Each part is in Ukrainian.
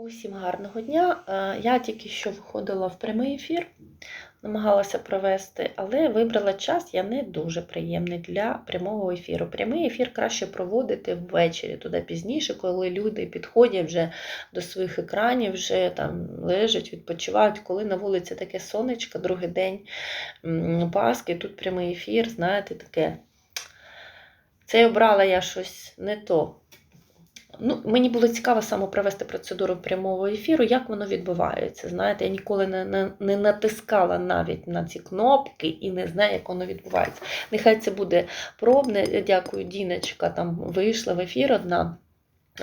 Усім гарного дня. Е, Я тільки що виходила в прямий ефір, намагалася провести, але вибрала час, я не дуже приємний для прямого ефіру. Прямий ефір краще проводити ввечері, туди пізніше, коли люди підходять вже до своїх екранів, вже там лежать, відпочивають. Коли на вулиці таке сонечко, другий день Пасхи, тут прямий ефір, знаєте, таке. Це обрала я щось не то. Ну, мені було цікаво саме провести процедуру прямого ефіру, як воно відбувається. Знаєте, я ніколи не, не, не натискала навіть на ці кнопки і не знаю, як воно відбувається. Нехай це буде пробне. Дякую, Діночка там вийшла в ефір одна.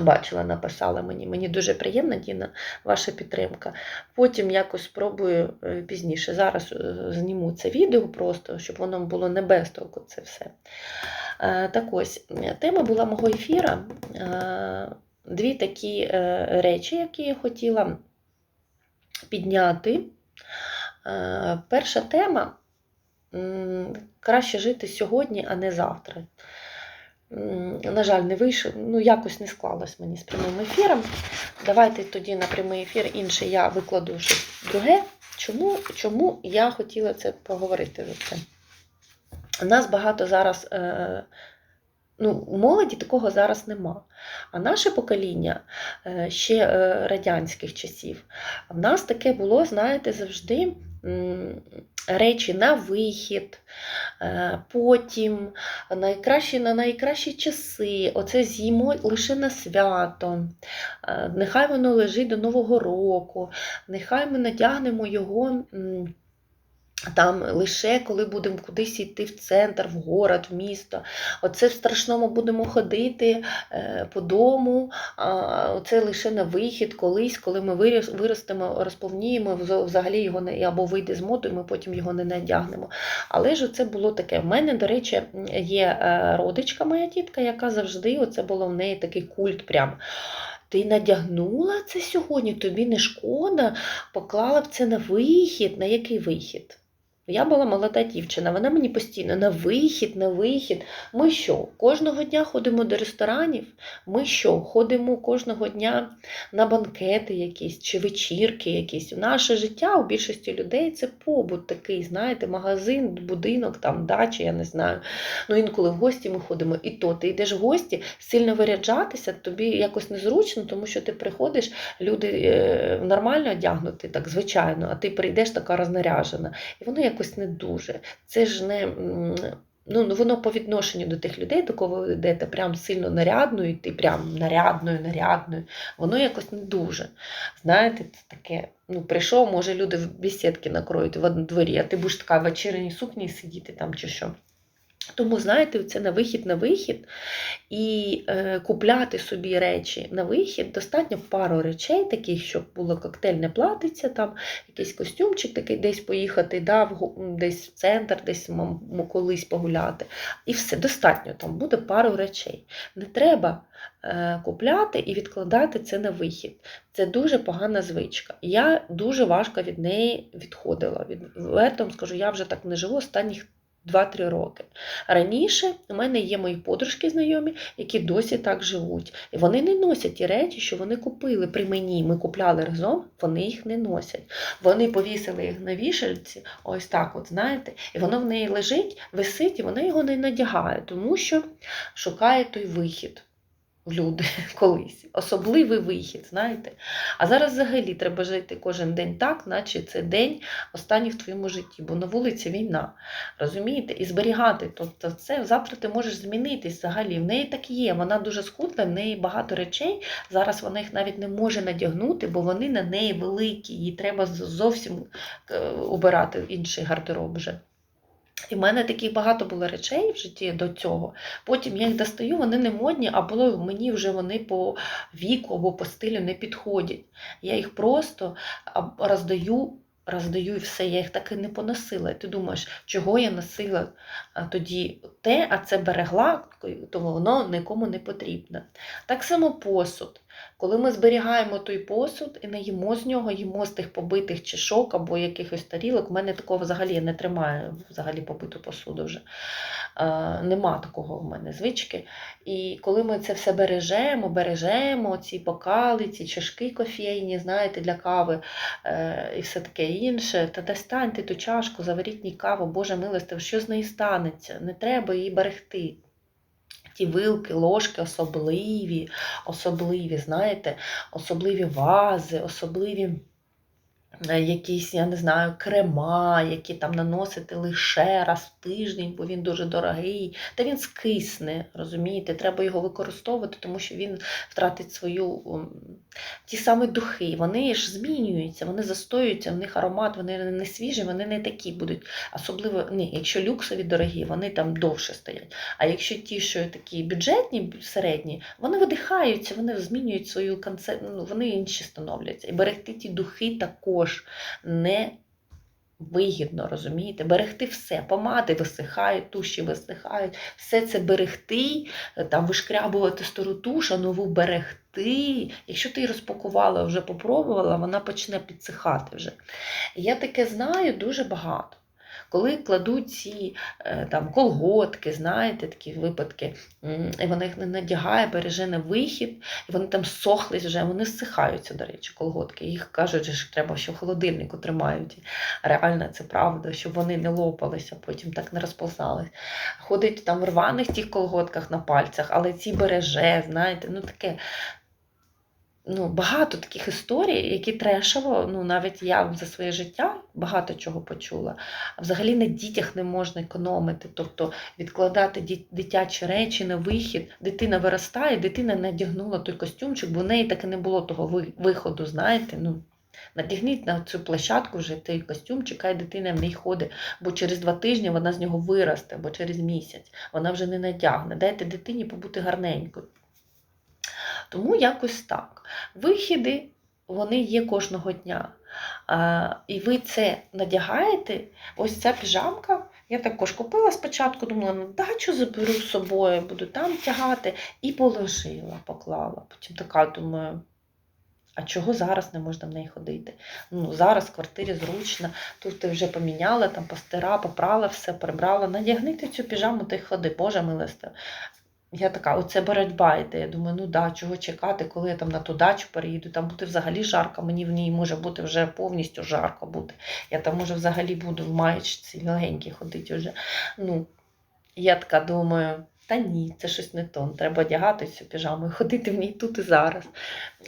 Бачила, написала мені. Мені дуже приємна, Діна, ваша підтримка. Потім якось спробую е, пізніше. Зараз е, зніму це відео просто, щоб воно було не без толку це все. Е, Так ось, тема була мого ефіра. Дві такі речі, які я хотіла підняти. Перша тема краще жити сьогодні, а не завтра. На жаль, не вийшло, ну якось не склалось мені з прямим ефіром. Давайте тоді на прямий ефір інше я викладу щось друге. Чому, чому я хотіла це поговорити це? У нас багато зараз, е, ну, у молоді такого зараз нема. А наше покоління е, ще е, радянських часів, в нас таке було, знаєте, завжди речі на вихід, е, потім найкращі на найкращі часи. Оце з'їмо лише на свято. Е, Нехай воно лежить до Нового року, нехай ми надягнемо його. Там лише коли будемо кудись йти в центр, в город, в місто. Оце в страшному будемо ходити е, по дому. А оце лише на вихід, колись, коли ми виростемо, розповніємо, взагалі його не або вийде з моди, ми потім його не надягнемо. Але ж це було таке. В мене, до речі, є е, родичка, моя тітка, яка завжди оце було в неї такий культ. прям. Ти надягнула це сьогодні, тобі не шкода, поклала б це на вихід. На який вихід? Я була молода дівчина, вона мені постійно на вихід, на вихід. Ми що, кожного дня ходимо до ресторанів? Ми що, ходимо кожного дня на банкети якісь чи вечірки якісь? Наше життя у більшості людей це побут такий, знаєте, магазин, будинок, там, дача, я не знаю. Ну, інколи в гості ми ходимо, і то ти йдеш в гості, сильно виряджатися, тобі якось незручно, тому що ти приходиш, люди е, нормально одягнуті, так звичайно, а ти прийдеш така рознаряжена. І воно якось не дуже. Це ж не. Ну, ну, воно по відношенню до тих людей, до кого ви йдете прям сильно нарядною, йти, прям нарядною, нарядною, воно якось не дуже. Знаєте, це таке. Ну, прийшов, може, люди в бесідки накроють в дворі, а ти будеш така в вечірній сукні сидіти там чи що. Тому, знаєте, це на вихід на вихід. І е, купляти собі речі на вихід достатньо пару речей, таких, щоб було коктейльне платиться, там якийсь костюмчик такий, десь поїхати, да, в, десь в центр, десь колись погуляти. І все, достатньо там буде пару речей. Не треба е, купляти і відкладати це на вихід. Це дуже погана звичка. Я дуже важко від неї відходила. Від, Вертом скажу, я вже так не живу останніх 2-3 роки. Раніше у мене є мої подружки знайомі, які досі так живуть. І вони не носять ті речі, що вони купили при мені. Ми купляли разом, вони їх не носять. Вони повісили їх на вішальці, ось так, от знаєте, і воно в неї лежить, висить, і вона його не надягає, тому що шукає той вихід. Люди колись, особливий вихід, знаєте. А зараз взагалі треба жити кожен день так, наче це день останній в твоєму житті, бо на вулиці війна. Розумієте? І зберігати. Тобто, це завтра ти можеш змінитись взагалі. В неї так є. Вона дуже скутна, в неї багато речей. Зараз вона їх навіть не може надягнути, бо вони на неї великі. Їй треба зовсім е, обирати інший гардероб вже. І в мене таких багато було речей в житті до цього. Потім я їх достаю, вони не модні, а було мені вже вони по віку або по стилю не підходять. Я їх просто роздаю, роздаю і все. Я їх так і не поносила. І ти думаєш, чого я носила тоді те, а це берегла, тому воно нікому не потрібно. Так само посуд. Коли ми зберігаємо той посуд і не їмо з нього, їмо з тих побитих чашок або якихось тарілок, в мене такого взагалі я не тримаю взагалі побиту посуду вже. Е, Нема такого в мене звички. І коли ми це все бережемо, бережемо, ці бокали, ці чашки кофейні, знаєте, для кави е, і все таке інше, та достаньте ту чашку, заваріть ній каву, Боже милостив, що з неї станеться? Не треба її берегти. Ті вилки, ложки особливі, особливі, знаєте, особливі вази, особливі е, якісь, я не знаю, крема, які там наносити лише раз тиждень, бо він дуже дорогий. Та він скисне, розумієте? Треба його використовувати, тому що він втратить свою ті самі духи. Вони ж змінюються, вони застоюються, в них аромат, вони не свіжі, вони не такі будуть. Особливо, ні, якщо люксові дорогі, вони там довше стоять. А якщо ті, що такі бюджетні, середні, вони видихаються, вони змінюють свою концеп... ну, вони інші становляться. І берегти ті духи також не вигідно, розумієте? Берегти все. Помади висихають, туші висихають, все це берегти, там вишкрябувати стару тушу, нову берегти. Якщо ти її розпакувала, вже попробувала, вона почне підсихати вже. Я таке знаю дуже багато. Коли кладуть ці е, там колготки, знаєте, такі випадки, і вона їх не надягає, береже на вихід, і вони там сохлись вже, вони зсихаються, до речі, колготки. Їх кажуть, що треба, що в холодильнику тримають. Реально це правда, щоб вони не лопалися, потім так не розползались. Ходить там в рваних тих колготках на пальцях, але ці береже, знаєте, ну таке. Ну, багато таких історій, які трешово, ну навіть я за своє життя багато чого почула. Взагалі на дітях не можна економити, тобто відкладати дитячі речі на вихід. Дитина виростає, дитина надягнула той костюмчик, бо в неї так і не було того виходу, знаєте. ну. Надягніть на цю площадку вже той костюмчик, хай дитина в ній ходить, бо через два тижні вона з нього виросте, або через місяць вона вже не надягне. Дайте дитині побути гарненькою. Тому якось так. Вихіди вони є кожного дня. А, і ви це надягаєте, ось ця піжамка. Я також купила спочатку, думала, на дачу заберу з собою, буду там тягати, і положила, поклала. Потім така думаю. А чого зараз не можна в неї ходити? Ну, зараз в квартирі зручно, тут ти вже поміняла, там постира, попрала все, прибрала. Надягнити цю піжаму й ходи, Боже милосте. Я така, оце боротьба йде. Я думаю, ну да, чого чекати, коли я там на ту дачу переїду, там буде взагалі жарко, мені в ній може бути вже повністю жарко бути. Я там може взагалі буду в маєчці легенькій ходити вже. Ну, я така думаю, та ні, це щось не то. Треба одягати цю піжаму і ходити в ній тут і зараз.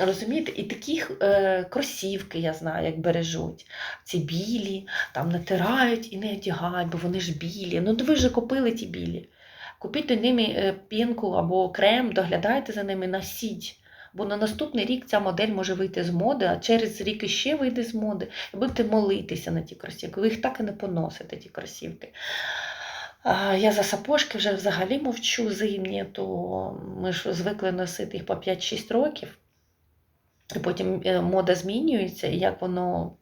Розумієте? І такі е, кросівки, я знаю, як бережуть. Ці білі, там натирають і не одягають, бо вони ж білі. Ну, ви ж купили ті білі. Купіть ними е, пінку або крем, доглядайте за ними, носіть. Бо на наступний рік ця модель може вийти з моди, а через рік іще вийде з моди. І будете молитися на ті кросівки. Ви їх так і не поносите, ті кросівки. Я за сапожки вже взагалі мовчу зимні, то ми ж звикли носити їх по 5-6 років. І потім е, мода змінюється, і як воно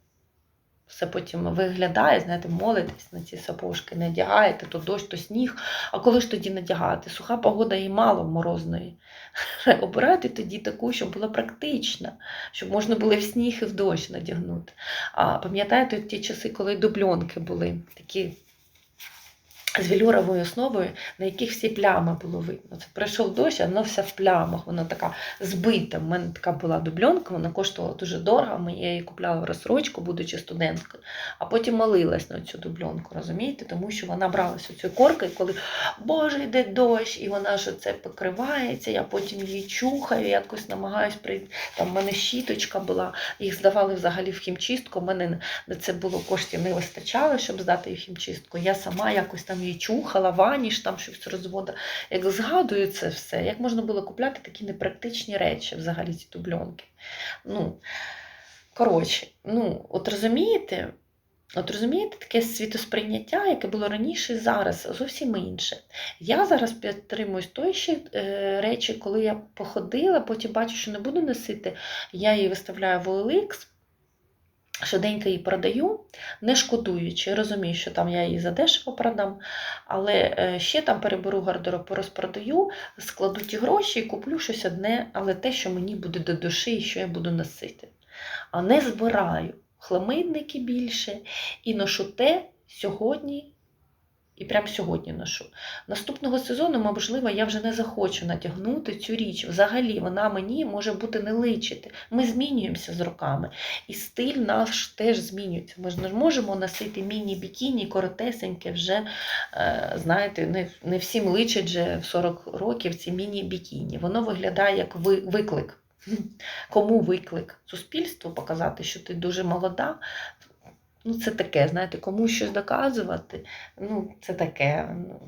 все потім виглядає, знаєте, молитесь на ці сапожки, не одягаєте, то дощ, то сніг. А коли ж тоді надягати? Суха погода і мало морозної. Обирайте тоді таку, щоб була практична, щоб можна було в сніг, і в дощ надягнути. А пам'ятаєте ті часи, коли дубльонки були такі з велюровою основою, на яких всі плями було видно. Це пройшов дощ, а воно все в плямах, вона така збита. У мене така була дубльонка, вона коштувала дуже дорого. Я її купляла в розсрочку, будучи студенткою, а потім молилась на цю дубльонку, розумієте? Тому що вона бралася цією коркою, коли Боже, йде дощ, і вона ж це покривається, я потім її чухаю, якось намагаюсь прийти. Там в мене щіточка була, їх здавали взагалі в хімчистку. У мене на це було коштів не вистачало, щоб здати їх хімчистку. Я сама якось там її чухала, ваніш, там щось розвода. Як згадую це все, як можна було купляти такі непрактичні речі, взагалі ці дубльонки. Ну, коротше, ну, от розумієте, От розумієте, таке світосприйняття, яке було раніше і зараз, зовсім інше. Я зараз підтримуюсь тої ще е, речі, коли я походила, потім бачу, що не буду носити, я її виставляю в OLX, швиденько її продаю, не шкодуючи. Розумію, що там я її задешево продам, але е, ще там переберу гардероб, розпродаю, складу ті гроші і куплю щось одне, але те, що мені буде до душі і що я буду носити. А не збираю хламидники більше і ношу те сьогодні І прямо сьогодні ношу. Наступного сезону, можливо, я вже не захочу натягнути цю річ. Взагалі, вона мені може бути не личити. Ми змінюємося з роками. І стиль наш теж змінюється. Ми ж не можемо носити міні-бікіні, коротесеньке вже, е, знаєте, не, не всім личить вже в 40 років ці міні-бікіні. Воно виглядає як ви- виклик. Кому виклик? Суспільству показати, що ти дуже молода. Ну, це таке, знаєте, комусь щось доказувати. Ну, це таке. Ну,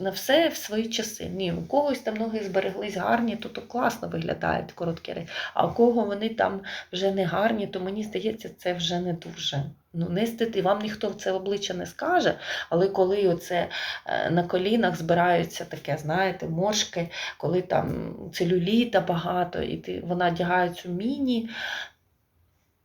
на все в свої часи. Ні, у когось там ноги збереглись гарні, то, то класно виглядають короткі речі. А у кого вони там вже не гарні, то мені здається, це вже не дуже. Ну, не вам ніхто в це обличчя не скаже, але коли оце е, на колінах збираються таке, знаєте, мошки, коли там целюліта багато, і ти, вона одягає цю міні,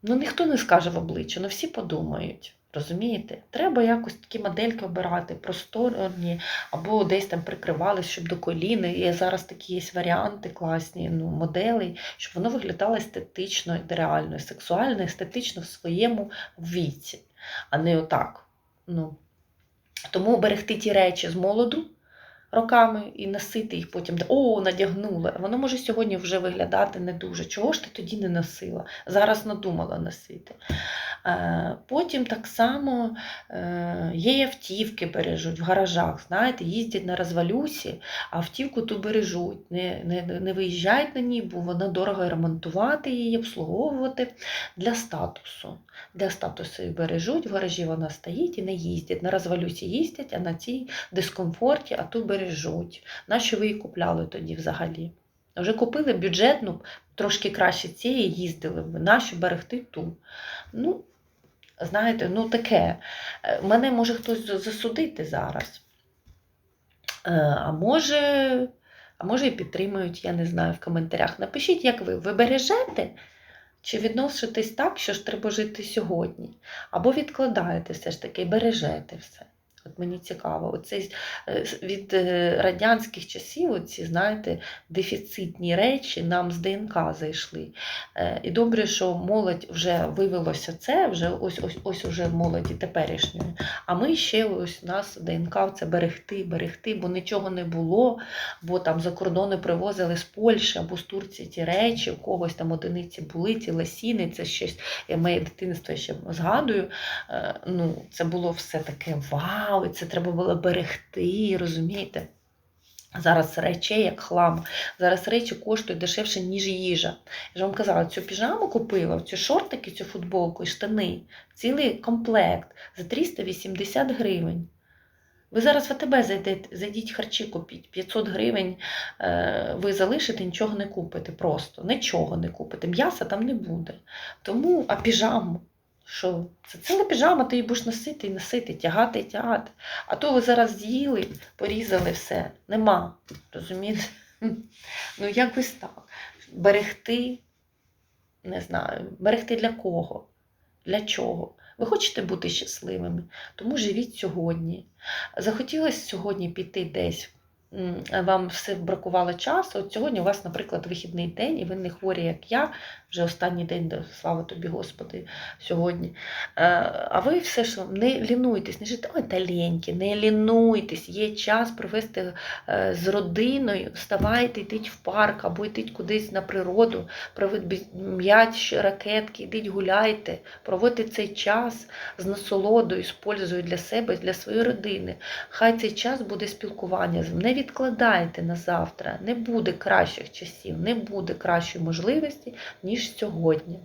ну ніхто не скаже в обличчя, ну всі подумають. Розумієте? Треба якось такі модельки обирати, просторні, або десь там прикривались, щоб до коліни. І зараз такі є варіанти класні, ну, моделей, щоб воно виглядало естетично, реально, сексуально, естетично в своєму віці, а не отак. Ну. Тому берегти ті речі з молоду роками і носити їх потім. О, надягнула. Воно може сьогодні вже виглядати не дуже. Чого ж ти тоді не носила? Зараз надумала носити. Е, Потім так само е, є автівки бережуть в гаражах, знаєте, їздять на розвалюсі, а автівку ту бережуть. Не, не, не виїжджають на ній, бо вона дорого ремонтувати її, обслуговувати для статусу. Для статусу її бережуть, в гаражі вона стоїть і не їздять. На розвалюсі їздять, а на цій дискомфорті, а ту бережуть. Нащо ви її купляли тоді взагалі? Вже купили бюджетну, трошки краще цієї їздили б. Нащо берегти ту? Ну, знаєте, ну таке. Е, Мене може хтось засудити зараз. Е, А може, а може і підтримують, я не знаю, в коментарях. Напишіть, як ви. Ви бережете? Чи відноситесь так, що ж треба жити сьогодні? Або відкладаєте все ж таки, бережете все. От мені цікаво, оцей е, від е, радянських часів, оці, знаєте, дефіцитні речі нам з ДНК зайшли. Е, І добре, що молодь вже вивелося це, вже ось ось ось уже в молоді теперішньої. А ми ще ось у нас ДНК це берегти, берегти, бо нічого не було, бо там за кордони привозили з Польщі або з Турції ті речі, у когось там одиниці були, ці ласіни, це щось. Я моє дитинство ще згадую. Ну, це було все таке вау, і це треба було берегти, розумієте? Зараз речей як хлам. Зараз речі коштують дешевше, ніж їжа. Я ж вам казала, цю піжаму купила, цю шортики, цю футболку і штани, цілий комплект за 380 гривень. Ви зараз в АТБ зайдете, зайдіть харчі купіть. 500 гривень е, ви залишите, нічого не купите просто. Нічого не купите. М'яса там не буде. Тому, а піжаму? Що? Це ціла піжама, ти її будеш носити і носити, тягати і тягати. А то ви зараз з'їли, порізали все. Нема. Розумієте? Ну, якось так. Берегти, не знаю, берегти для кого? Для чого? Ви хочете бути щасливими, тому живіть сьогодні. Захотілося сьогодні піти десь. Вам все бракувало часу. От сьогодні у вас, наприклад, вихідний день, і ви не хворі, як я, вже останній день, де, слава тобі, Господи, сьогодні. Е, А ви все ж не лінуйтесь, не жити, ой, та ліньки, не лінуйтесь, є час провести е, з родиною, вставайте, йдіть в парк або йдіть кудись на природу, м'яч, ракетки, йдіть гуляйте, проводьте цей час з насолодою, з пользою для себе, для своєї родини. Хай цей час буде спілкування з Не відкладайте на завтра, не буде кращих часів, не буде кращої можливості, ніж сьогодні.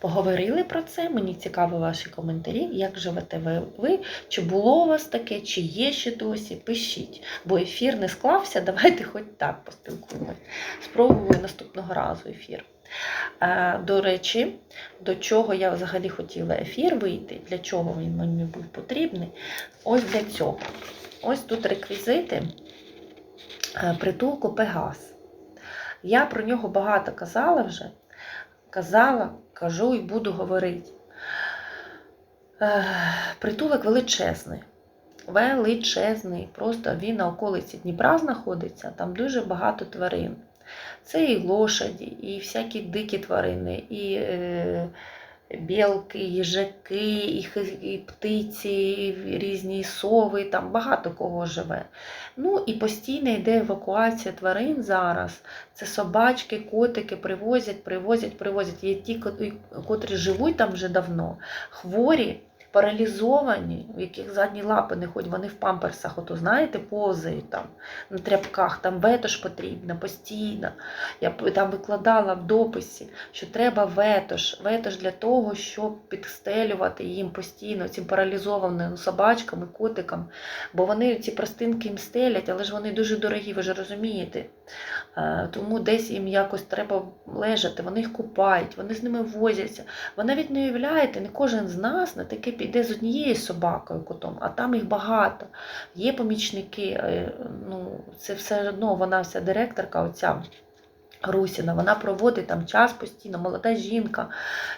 Поговорили про це, мені цікаво ваші коментарі, як живете ви, ви, чи було у вас таке, чи є ще досі, пишіть. Бо ефір не склався, давайте хоч так поспілкуємось. Спробую наступного разу ефір. Е, До речі, до чого я взагалі хотіла ефір вийти, для чого він мені був потрібний, ось для цього. Ось тут реквізити е, притулку Пегас. Я про нього багато казала вже. Казала, кажу і буду говорити. Е, Притулок величезний. Величезний. Просто він на околиці Дніпра знаходиться, там дуже багато тварин. Це і лошаді, і всякі дикі тварини, і е, білки, їжаки, і, і птиці, і різні сови, там багато кого живе. Ну і постійно йде евакуація тварин зараз. Це собачки, котики привозять, привозять, привозять. Є ті, котрі живуть там вже давно, хворі. Паралізовані, у яких задні лапи не ходять, вони в памперсах, ото знаєте, повзають там на тряпках, там ветош потрібно постійно. Я там викладала в дописі, що треба ветош. Ветош для того, щоб підстелювати їм постійно цим паралізованим собачкам і котикам. Бо вони ці простинки їм стелять, але ж вони дуже дорогі, ви ж розумієте. Е, Тому десь їм якось треба лежати, вони їх купають, вони з ними возяться. Ви навіть не уявляєте, не кожен з нас на таке піде з однією собакою котом, а там їх багато. Є помічники, е, ну, це все одно вона вся директорка, оця. Русіна, вона проводить там час постійно, молода жінка,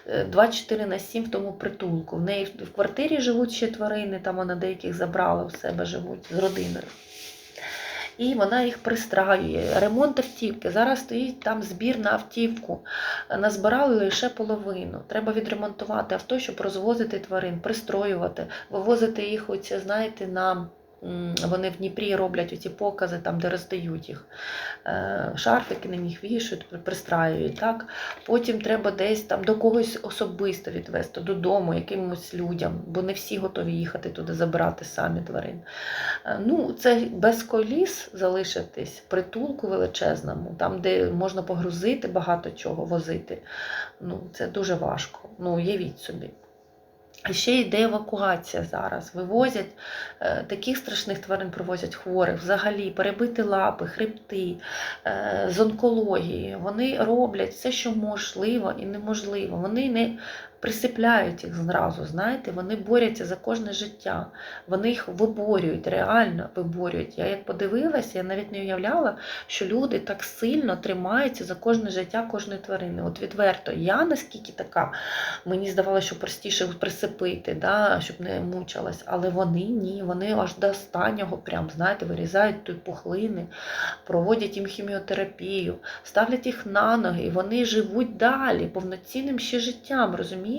е, 24 на 7 в тому притулку. В неї в квартирі живуть ще тварини, там вона деяких забрала в себе живуть з родиною. І вона їх пристраює. Ремонт автівки. Зараз стоїть там збір на автівку. Назбирали лише половину. Треба відремонтувати авто, щоб розвозити тварин, пристроювати, вивозити їх, оці, знаєте, на. Вони в Дніпрі роблять оці покази, там, де роздають їх. Е, Шарфики на них вішають, пристраюють. Так? Потім треба десь там до когось особисто відвести, додому, якимось людям, бо не всі готові їхати туди забирати самі тварин. Е, Ну, це без коліс залишитись притулку величезному, там, де можна погрузити багато чого, возити. Ну, це дуже важко. Ну, уявіть собі. Ще йде евакуація зараз. Вивозять е, таких страшних тварин, привозять хворих, взагалі перебити лапи, хребти, е, з онкології. Вони роблять все, що можливо і неможливо. Вони не присипляють їх зразу, знаєте, вони борються за кожне життя. Вони їх виборюють, реально виборюють. Я як подивилася, я навіть не уявляла, що люди так сильно тримаються за кожне життя кожної тварини. От відверто, я наскільки така, мені здавалося, що простіше присипити, да, щоб не мучилась. Але вони ні, вони аж до останнього, прям, знаєте, вирізають тут пухлини, проводять їм хіміотерапію, ставлять їх на ноги, і вони живуть далі, повноцінним ще життям, розумієте?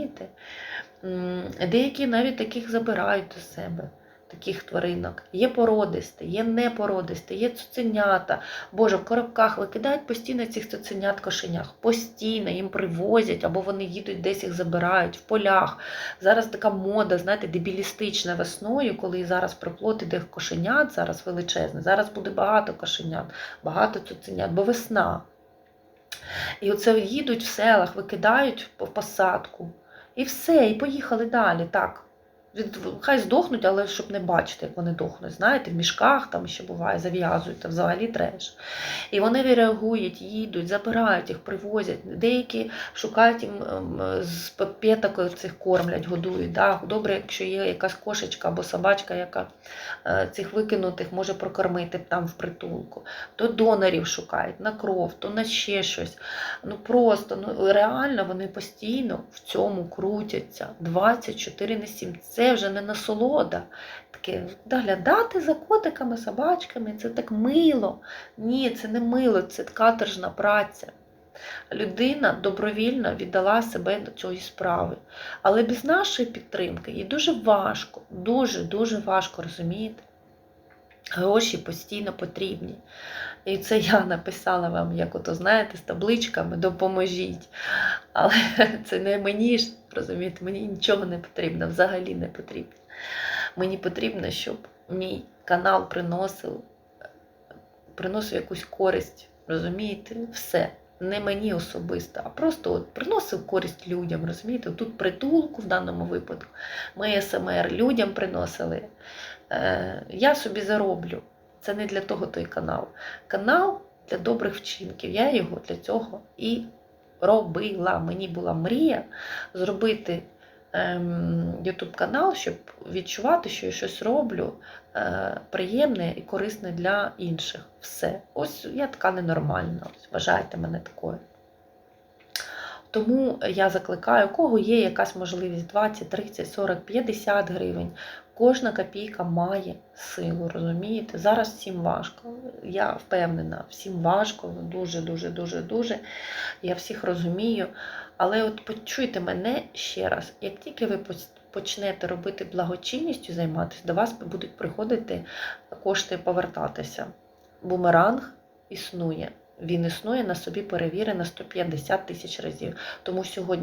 М, Деякі навіть таких забирають до себе. Таких тваринок. Є породисті, є непородисті, є цуценята. Боже, в коробках викидають постійно цих цуценят кошенях. Постійно їм привозять, або вони їдуть десь їх забирають в полях. Зараз така мода, знаєте, дебілістична весною, коли зараз приплод іде кошенят, зараз величезне. Зараз буде багато кошенят, багато цуценят, бо весна. І оце їдуть в селах, викидають в посадку. І все, і поїхали далі. Так. Від, хай здохнуть, але щоб не бачити, як вони дохнуть. Знаєте, в мішках там ще буває, зав'язують, та взагалі треш. І вони реагують, їдуть, забирають їх, привозять. Деякі шукають їм з п'яток цих кормлять, годують. Да? Добре, якщо є якась кошечка або собачка, яка е, цих викинутих може прокормити там в притулку. То донорів шукають на кров, то на ще щось. Ну просто ну реально вони постійно в цьому крутяться 24 на 7. Це вже не насолода. Таке доглядати за котиками, собачками, це так мило. Ні, це не мило, це каторжна праця. Людина добровільно віддала себе до цієї справи. Але без нашої підтримки їй дуже важко, дуже-дуже важко розумієте. Гроші постійно потрібні. І це я написала вам, як ото, знаєте, з табличками допоможіть. Але це не мені ж, розумієте, мені нічого не потрібно, взагалі не потрібно. Мені потрібно, щоб мій канал приносив, приносив якусь користь, розумієте, все. Не мені особисто, а просто от приносив користь людям, розумієте? Тут притулку в даному випадку. Ми СМР людям приносили. Е, я собі зароблю. Це не для того той канал. Канал для добрих вчинків. Я його для цього і робила. Мені була мрія зробити ем, YouTube канал, щоб відчувати, що я щось роблю е, приємне і корисне для інших. Все. Ось я така ненормальна. Ось, вважайте мене такою. Тому я закликаю, у кого є якась можливість 20, 30, 40, 50 гривень. Кожна копійка має силу, розумієте? Зараз всім важко. Я впевнена, всім важко, дуже, дуже, дуже, дуже. Я всіх розумію. Але от почуйте мене ще раз, як тільки ви почнете робити благочинністю займатися, до вас будуть приходити кошти повертатися. Бумеранг існує. Він існує на собі перевірено 150 тисяч разів. Тому сьогодні.